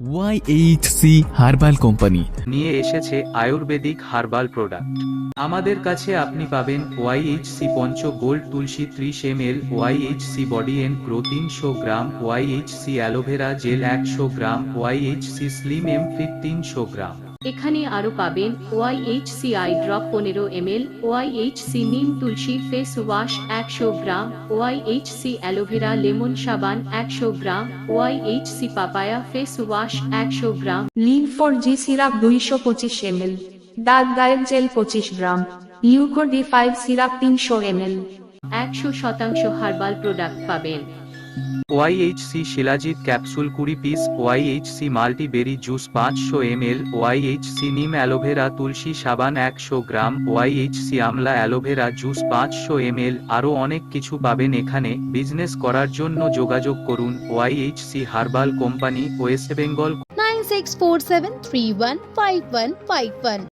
ওয়াইএইচসি herbal company নিয়ে এসেছে Ayurvedic herbal product. আমাদের কাছে আপনি পাবেন ওয়াইএইচসি পঞ্চ গোল্ড তুলসী ত্রিশ M L YHC body and pro তিনশো gram YHC aloe vera gel একশো gram YHC slim M fit তিনশো গ্রাম। এখানে আরও পাবেন ওয়াইএইচসি আই ড্রপ পনেরো এমএল ওয়াইএইচসি নিম তুলসী ফেস ওয়াশ একশো গ্রাম ওয়াইএইচসি অ্যালোভেরা লেমন সাবান একশো gram YHC papaya face wash একশো gram. Liv for G syrup দুইশো পঁচিশ এমএল দাঁত গায়ের জেল পঁচিশ গ্রাম ইউকো ডি ফাইভ সিরাপ তিনশো এমএল। একশো শতাংশ হার্বাল প্রোডাক্ট পাবেন। ওয়াইএইচসি শিলাজিৎ ক্যাপসুল কুড়ি পিস ওয়াইএইচসি মাল্টিবেরি জুস পাঁচশো এম এল ওয়াইএইচসি নিম অ্যালোভেরা তুলসী সাবান একশো গ্রাম ওয়াইএইচসি আমলা অ্যালোভেরা জুস পাঁচশো এম এল আরও অনেক কিছু পাবেন এখানে বিজনেস করার জন্য যোগাযোগ করুন YHC herbal company, West Bengal nine six four seven three one five one five one.